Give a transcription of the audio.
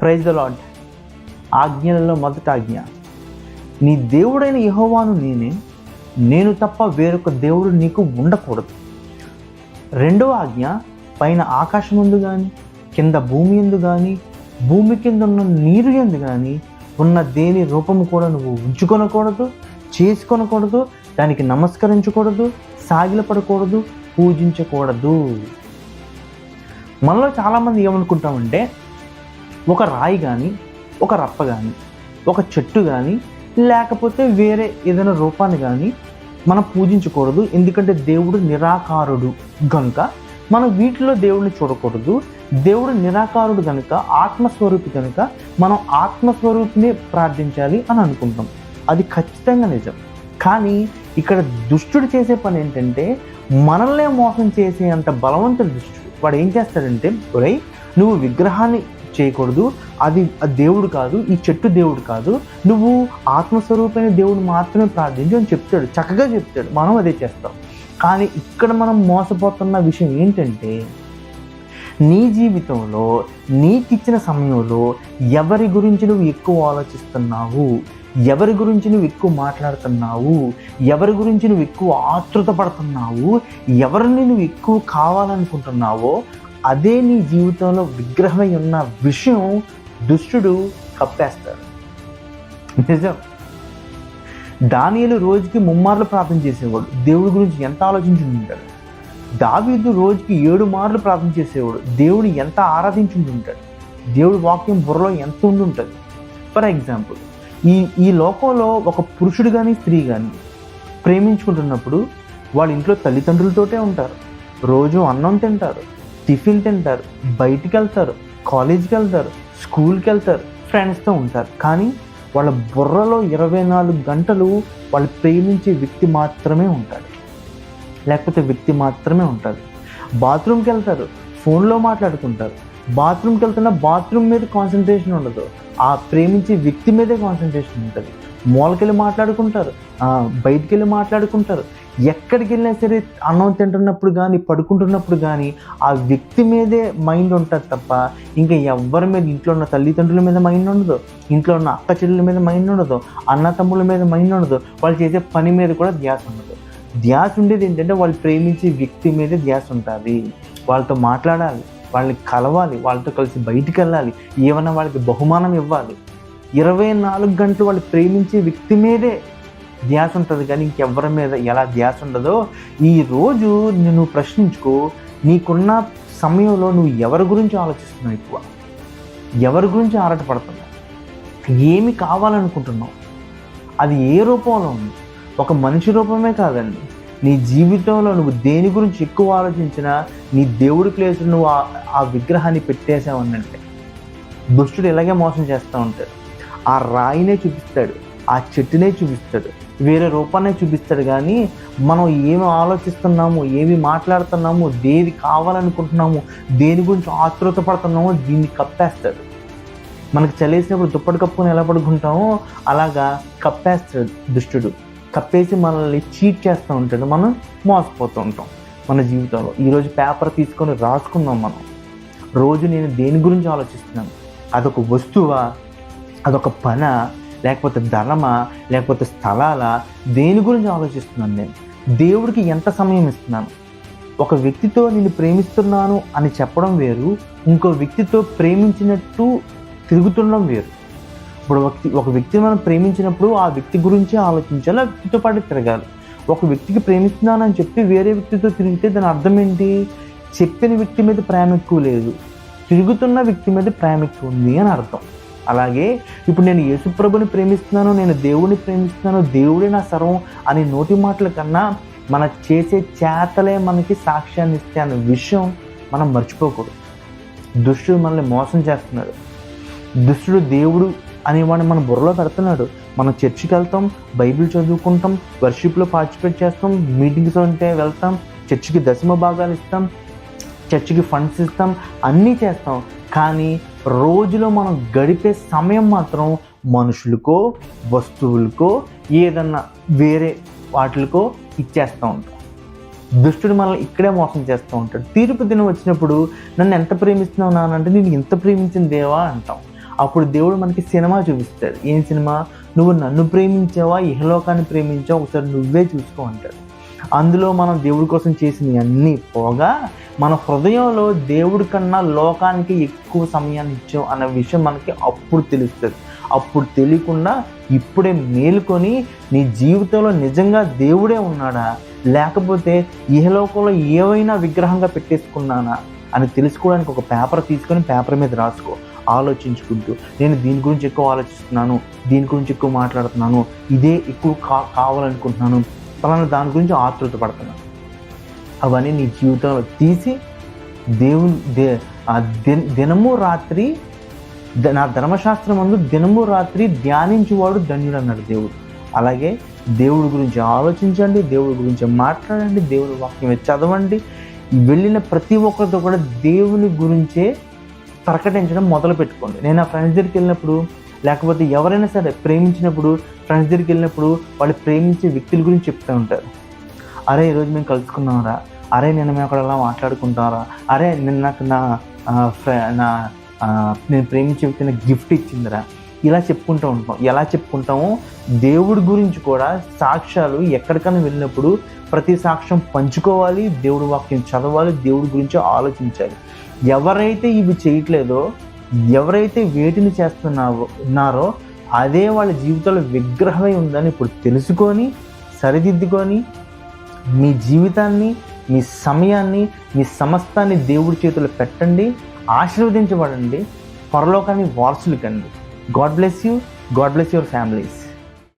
Praise the lord ఆజ్ఞలలో మొదట ఆజ్ఞ. నీ దేవుడైన యహోవాను నేనే నేను తప్ప వేరొక దేవుడు నీకు ఉండకూడదు. రెండవ ఆజ్ఞ పైన ఆకాశం ఎందు కానీ కింద భూమి ఎందు కానీ భూమి కింద ఉన్న నీరు ఎందు కానీ ఉన్న దేని రూపము కూడా నువ్వు ఉంచుకొనకూడదు చేసుకొనకూడదు దానికి నమస్కరించకూడదు సాగిలపడకూడదు పూజించకూడదు. మనలో చాలామంది ఏమనుకుంటామంటే ఒక రాయి కానీ ఒక రప్ప కానీ ఒక చెట్టు కానీ లేకపోతే వేరే ఏదైనా రూపాన్ని కానీ మనం పూజించకూడదు. ఎందుకంటే దేవుడు నిరాకారుడు కనుక మనం వీటిలో దేవుడిని చూడకూడదు. దేవుడు నిరాకారుడు కనుక ఆత్మస్వరూపి కనుక మనం ఆత్మస్వరూపినే ప్రార్థించాలి అని అనుకుంటాం. అది ఖచ్చితంగా నిజం. కానీ ఇక్కడ దుష్టుడు చేసే పని ఏంటంటే మనల్నే మోసం చేసే అంత బలవంతుడు దుష్టుడు. వాడు ఏం చేస్తాడంటే ఒరేయ్ నువ్వు విగ్రహాన్ని చేయకూడదు. అది దేవుడు కాదు ఈ చెట్టు దేవుడు కాదు. నువ్వు ఆత్మస్వరూపమైన దేవుడు మాత్రమే ప్రార్థించు అని చెప్తాడు. చక్కగా చెప్తాడు. మనం అదే చేస్తాం. కానీ ఇక్కడ మనం మోసపోతున్న విషయం ఏంటంటే నీ జీవితంలో నీకిచ్చిన సమయంలో ఎవరి గురించి నువ్వు ఎక్కువ ఆలోచిస్తున్నావు? ఎవరి గురించి నువ్వు ఎక్కువ మాట్లాడుతున్నావు? ఎవరి గురించి నువ్వు ఎక్కువ ఆతృత పడుతున్నావు? ఎవరిని నువ్వు ఎక్కువ కావాలనుకుంటున్నావో అదే నీ జీవితంలో విగ్రహమై ఉన్న విషయం దుష్టుడు కప్పేస్తాడు. నిజం. దానియలు రోజుకి ముమ్మార్లు ప్రార్థన చేసేవాడు. దేవుడి గురించి ఎంత ఆలోచించి దావీదు రోజుకి ఏడు మార్లు ప్రార్థన చేసేవాడు. దేవుని ఎంత ఆరాధించుకుంటుంటాడు దేవుడి వాక్యం బుర్రలో ఎంత ఉండుంటుంది? ఫర్ ఎగ్జాంపుల్ ఈ ఈ లోకంలో ఒక పురుషుడు కానీ స్త్రీ కానీ ప్రేమించుకుంటున్నప్పుడు వాళ్ళ ఇంట్లో తల్లిదండ్రులతోటే ఉంటారు. రోజు అన్నం తింటారు. టిఫిన్ తింటారు బయటికి వెళ్తారు కాలేజీకి వెళ్తారు స్కూల్కి వెళ్తారు ఫ్రెండ్స్తో ఉంటారు. కానీ వాళ్ళ బుర్రలో ఇరవై నాలుగు గంటలు వాళ్ళు ప్రేమించే వ్యక్తి మాత్రమే ఉంటాడు. లేకపోతే వ్యక్తి మాత్రమే ఉంటుంది బాత్రూమ్కి వెళ్తారు ఫోన్లో మాట్లాడుకుంటారు. బాత్రూమ్కి వెళ్తున్న బాత్రూమ్ మీద కాన్సన్ట్రేషన్ ఉండదు. ఆ ప్రేమించే వ్యక్తి మీదే కాన్సన్ట్రేషన్ ఉంటుంది. మూలకెళ్ళి మాట్లాడుకుంటారు బయటికి వెళ్ళి మాట్లాడుకుంటారు. ఎక్కడికి వెళ్ళినా సరే అన్నం తింటున్నప్పుడు కానీ పడుకుంటున్నప్పుడు కానీ ఆ వ్యక్తి మీదే మైండ్ ఉంటుంది తప్ప ఇంకా ఎవరి మీద ఇంట్లో ఉన్న తల్లిదండ్రుల మీద మైండ్ ఉండదు. ఇంట్లో ఉన్న అక్క చెల్లెల మీద మైండ్ ఉండదు. అన్న తమ్ముళ్ళ మీద మైండ్ ఉండదు. వాళ్ళు చేసే పని మీద కూడా ధ్యాస ఉండదు. ధ్యాస ఉండేది ఏంటంటే వాళ్ళు ప్రేమించే వ్యక్తి మీదే ధ్యాస ఉంటుంది. వాళ్ళతో మాట్లాడాలి. వాళ్ళని కలవాలి. వాళ్ళతో కలిసి బయటికి వెళ్ళాలి ఏమైనా వాళ్ళకి బహుమానం ఇవ్వాలి. ఇరవై నాలుగు గంటలు వాళ్ళు ప్రేమించే వ్యక్తి మీదే ధ్యాస ఉంటుంది కానీ ఇంకెవరి మీద ఎలా ధ్యాస ఉండదో ఈ రోజు నువ్వు ప్రశ్నించుకో నీకున్న సమయంలో నువ్వు ఎవరి గురించి ఆలోచిస్తున్నావు ఎక్కువ? ఎవరి గురించి ఆరాటపడుతున్నావు? ఏమి కావాలనుకుంటున్నావు? అది ఏ రూపంలో ఉంది? ఒక మనిషి రూపమే కాదండి. నీ జీవితంలో నువ్వు దేని గురించి ఎక్కువ ఆలోచించినా నీ దేవుడి ప్లేస్ నువ్వు ఆ- ఆ విగ్రహాన్ని పెట్టేసావన్నంటే దుష్టుడు ఇలాగే మోసం చేస్తూ ఉంటాడు. ఆ రాయినే చూపిస్తాడు. ఆ చెట్టునే చూపిస్తాడు. వేరే రూపాన్ని చూపిస్తాడు కానీ మనం ఏమి ఆలోచిస్తున్నాము ఏమి మాట్లాడుతున్నాము దేని కావాలనుకుంటున్నాము దేని గురించి ఆతృత పడుతున్నామో దీన్ని కప్పేస్తాడు. మనకు చలేసినప్పుడు దుప్పటి కప్పుకొని ఎలా పడుకుంటామో అలాగా కప్పేస్తాడు దుష్టుడు. కప్పేసి మనల్ని చీట్ చేస్తూ ఉంటాడు మనం మోసపోతూ ఉంటాం మన జీవితంలో. ఈరోజు పేపర్ తీసుకొని రాసుకున్నాం మనం. రోజు నేను దేని గురించి ఆలోచిస్తున్నాను? అదొక వస్తువా? అదొక పన? లేకపోతే ధనమా లేకపోతే స్థలాల దేని గురించి ఆలోచిస్తున్నాను నేను? దేవుడికి ఎంత సమయం ఇస్తున్నాను? ఒక వ్యక్తితో నేను ప్రేమిస్తున్నాను అని చెప్పడం వేరు ఇంకో వ్యక్తితో ప్రేమించినట్టు తిరుగుతుండడం వేరు. ఇప్పుడు వ్యక్తి ఒక వ్యక్తిని మనం ప్రేమించినప్పుడు ఆ వ్యక్తి గురించి ఆలోచించాలి ఆ వ్యక్తితో పాటు తిరగాలి. ఒక వ్యక్తికి ప్రేమిస్తున్నానని చెప్పి వేరే వ్యక్తితో తిరిగితే దాని అర్థం ఏంటి? చెప్పిన వ్యక్తి మీద ప్రేమ ఎక్కువ లేదు తిరుగుతున్న వ్యక్తి మీద ప్రేమ ఎక్కువ ఉంది అని అర్థం. అలాగే ఇప్పుడు నేను యేసుప్రభుని ప్రేమిస్తున్నాను నేను దేవుడిని ప్రేమిస్తున్నాను దేవుడే నా సర్వం అనే నోటి మాటల కన్నా మన చేసే చేతలే మనకి సాక్ష్యాన్ని ఇస్తే అనే విషయం మనం మర్చిపోకూడదు. దుష్టుడు మనల్ని మోసం చేస్తున్నాడు. దుష్టుడు దేవుడు అనేవాడిని మన బుర్రలో పెడుతున్నాడు. మనం చర్చికి వెళ్తాం బైబిల్ చదువుకుంటాం వర్షిప్లో పార్టిసిపేట్ చేస్తాం మీటింగ్స్ ఉంటే వెళ్తాం చర్చికి దశమ భాగాలు ఇస్తాం చర్చికి ఫండ్స్ ఇస్తాం అన్నీ చేస్తాం. కానీ రోజులో మనం గడిపే సమయం మాత్రం మనుషులకో వస్తువులకో ఏదన్నా వేరే వాటికో ఇచ్చేస్తూ ఉంటాం. దుష్టుడు మనల్ని ఇక్కడే మోసం చేస్తూ ఉంటాడు. తీర్పు దినం వచ్చినప్పుడు నన్ను ఎంత ప్రేమిస్తున్నావు నానంటే నేను ఇంత ప్రేమించిన దేవా అంటాం. అప్పుడు దేవుడు మనకి సినిమా చూపిస్తాడు. ఏం సినిమా? నువ్వు నన్ను ప్రేమించావా? ఇహలోకాన్ని ప్రేమించావా ఒకసారి నువ్వే చూసుకో అంటాడు. అందులో మనం దేవుడి కోసం చేసినవి అన్నీ పోగా మన హృదయంలో దేవుడి కన్నా లోకానికి ఎక్కువ సమయాన్ని ఇచ్చాం అన్న విషయం మనకి అప్పుడు తెలుస్తుంది. అప్పుడు తెలియకుండా ఇప్పుడే మేలుకొని నీ జీవితంలో నిజంగా దేవుడే ఉన్నాడా? లేకపోతే లోకంలో ఏవైనా విగ్రహంగా పెట్టేసుకున్నానా? అని తెలుసుకోవడానికి ఒక పేపర్ తీసుకొని పేపర్ మీద రాసుకో. ఆలోచించుకుంటూ నేను దీని గురించి ఎక్కువ ఆలోచిస్తున్నాను దీని గురించి ఎక్కువ మాట్లాడుతున్నాను ఇదే ఎక్కువ కా కావాలనుకుంటున్నాను పలానా దాని గురించి ఆతృత పడుతున్నాను అవన్నీ నీ జీవితంలో తీసి దేవుని దే ఆ దినము రాత్రి నా ధర్మశాస్త్రం అందు దినము రాత్రి ధ్యానించేవాడు ధన్యుడు అన్నాడు దేవుడు. అలాగే దేవుడి గురించి ఆలోచించండి దేవుడి గురించి మాట్లాడండి దేవుడి వాక్యం చదవండి. వెళ్ళిన ప్రతి ఒక్కరితో కూడా దేవుని గురించే ప్రకటించడం మొదలు పెట్టుకోండి నేను ఆ ఫ్రెండ్స్ దగ్గరికి వెళ్ళినప్పుడు లేకపోతే ఎవరైనా సరే ప్రేమించినప్పుడు ఫ్రెండ్స్ దగ్గరికి వెళ్ళినప్పుడు వాళ్ళు ప్రేమించే వ్యక్తుల గురించి చెప్తూ ఉంటారు. అరే ఈరోజు మేము కలుసుకున్నారా. అరే నేను మేము అక్కడ అలా మాట్లాడుకుంటారా. అరే నిన్న నాకు నా నా నేను ప్రేమించే వ్యక్తి నాకు గిఫ్ట్ ఇచ్చిందిరా. ఇలా చెప్పుకుంటూ ఉంటాం. ఎలా చెప్పుకుంటామో దేవుడి గురించి కూడా సాక్ష్యాలు ఎక్కడికైనా వెళ్ళినప్పుడు ప్రతి సాక్ష్యం పంచుకోవాలి దేవుడి వాక్యం చదవాలి దేవుడి గురించి ఆలోచించాలి. ఎవరైతే ఇవి చేయట్లేదో ఎవరైతే వేటిని చేస్తున్నావో ఉన్నారో అదే వాళ్ళ జీవితంలో విగ్రహమై ఉందని ఇప్పుడు తెలుసుకొని సరిదిద్దుకొని మీ జీవితాన్ని మీ సమయాన్ని మీ సమస్తాన్ని దేవుడి చేతులు పెట్టండి ఆశీర్వదించబడండి పరలోకాన్ని వారసులు కండి God bless you. God bless your families.